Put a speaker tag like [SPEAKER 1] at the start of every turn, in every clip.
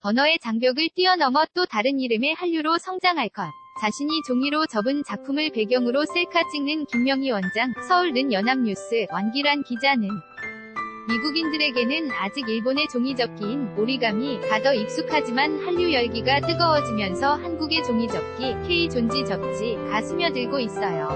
[SPEAKER 1] 언어의 장벽을 뛰어넘어 또 다른 이름의 한류로 성장할 것. 자신이 종이로 접은 작품을 배경으로 셀카 찍는 김명희 원장, 서울는 연합뉴스, 원기란 기자는 미국인들에게는 아직 일본의 종이접기인 오리감이 가 더 익숙하지만 한류 열기가 뜨거워지면서 한국의 종이접기, K존지 접지가 스며들고 있어요.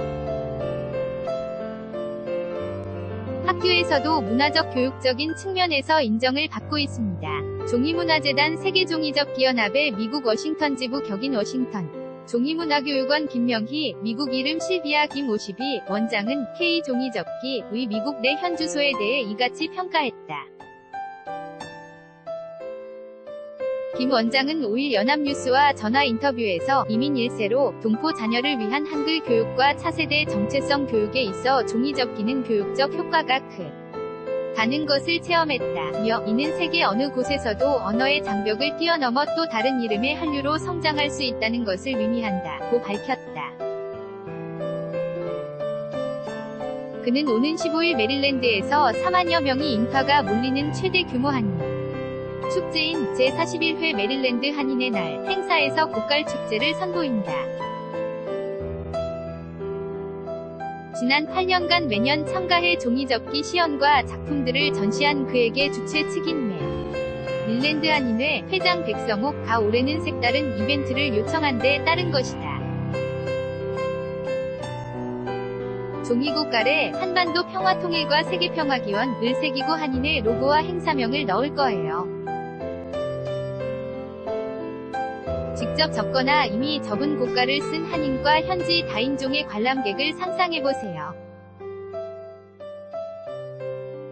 [SPEAKER 1] 학교에서도 문화적 교육적인 측면에서 인정을 받고 있습니다. 종이문화재단 세계종이접기연합의 미국 워싱턴 지부 격인 워싱턴 종이문화교육원 김명희, 미국 이름 실비아 김오십이 원장은 K종이접기의 미국 내 현주소에 대해 이같이 평가했다. 김 원장은 5일 연합뉴스와 전화 인터뷰에서 이민 1세로 동포 자녀를 위한 한글 교육과 차세대 정체성 교육에 있어 종이접기는 교육적 효과가 크. 다는 것을 체험했다며 이는 세계 어느 곳에서도 언어의 장벽을 뛰어넘어 또 다른 이름의 한류로 성장할 수 있다는 것을 의미한다고 밝혔다. 그는 오는 15일 메릴랜드에서 4만여 명이 인파가 몰리는 최대 규모 한인 축제인 제41회 메릴랜드 한인의 날 행사에서 고깔 축제를 선보인다. 지난 8년간 매년 참가해 종이접기 시연과 작품들을 전시한 그에게 주최 측인 매 릴랜드 한인회 회장 백성옥가 올해는 색다른 이벤트를 요청한 데 따른 것이다. 종이고깔에 한반도 평화통일과 세계평화기원 을 새기고 한인의 로고와 행사명을 넣을 거예요. 직접 적거나 이미 적은 고가를 쓴 한인과 현지 다인종의 관람객을 상상해보세요.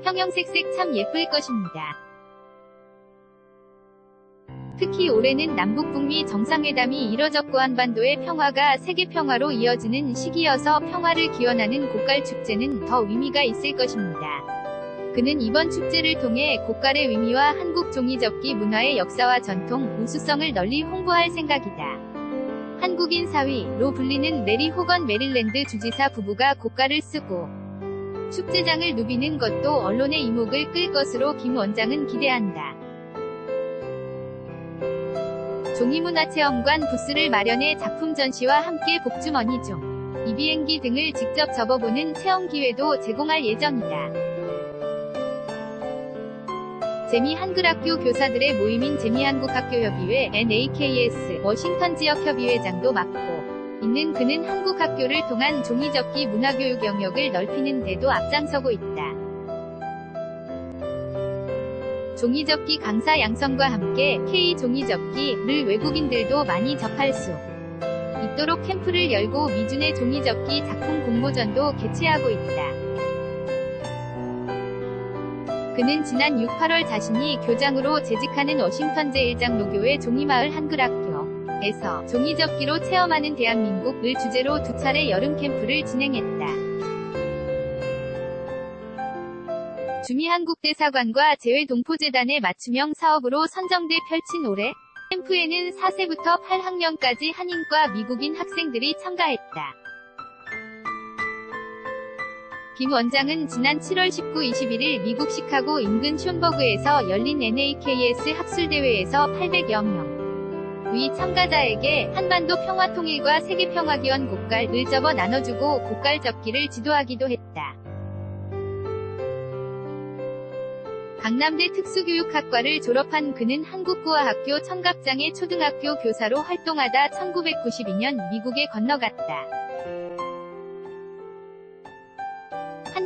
[SPEAKER 1] 형형색색 참 예쁠 것입니다. 특히 올해는 남북 북미 정상회담이 이뤄졌고 한반도의 평화가 세계 평화로 이어지는 시기여서 평화를 기원하는 고깔 축제는 더 의미가 있을 것입니다. 그는 이번 축제를 통해 고깔의 의미와 한국 종이접기 문화의 역사와 전통, 우수성을 널리 홍보할 생각이다. 한국인 사위로 불리는 메리 호건 메릴랜드 주지사 부부가 고깔을 쓰고 축제장을 누비는 것도 언론의 이목을 끌 것으로 김 원장은 기대한다. 종이문화체험관 부스를 마련해 작품 전시와 함께 복주머니 종, 이비행기 등을 직접 접어보는 체험 기회도 제공할 예정이다. 재미한글학교 교사들의 모임인 재미한국학교협의회 NAKS 워싱턴 지역협의회장도 맡고 있는 그는 한국 학교를 통한 종이접기 문화교육 영역을 넓히는 데도 앞장서고 있다. 종이접기 강사 양성과 함께 K 종이접기를 외국인들도 많이 접할 수 있도록 캠프를 열고 미준의 종이접기 작품 공모전도 개최하고 있다. 그는 지난 6, 8월 자신이 교장으로 재직하는 워싱턴 제1장 노교회 종이마을 한글학교에서 종이접기로 체험하는 대한민국을 주제로 두 차례 여름 캠프를 진행했다. 주미한국대사관과 재외동포재단의 맞춤형 사업으로 선정돼 펼친 올해 캠프에는 4세부터 8학년까지 한인과 미국인 학생들이 참가했다. 김 원장은 지난 7월 19, 21일 미국 시카고 인근 숀버그에서 열린 NAKS 학술대회에서 800여 명. 위 참가자에게 한반도 평화통일과 세계평화기원 곡갈을 접어 나눠주고 곡갈 접기를 지도하기도 했다. 강남대 특수교육학과를 졸업한 그는 한국구화학교 청각장애 초등학교 교사로 활동하다 1992년 미국에 건너갔다.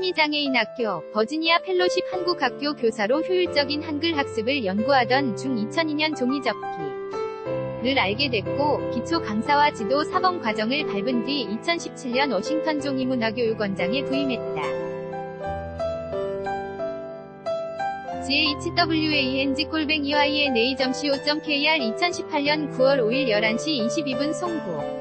[SPEAKER 1] 한미장애인학교, 버지니아 펠로십 한국학교 교사로 효율적인 한글 학습을 연구하던 중 2002년 종이접기를 알게 됐고, 기초 강사와 지도 사범 과정을 밟은 뒤 2017년 워싱턴 종이문화교육원장에 부임했다. YNA.co.kr 2018년 9월 5일 11시 22분 송구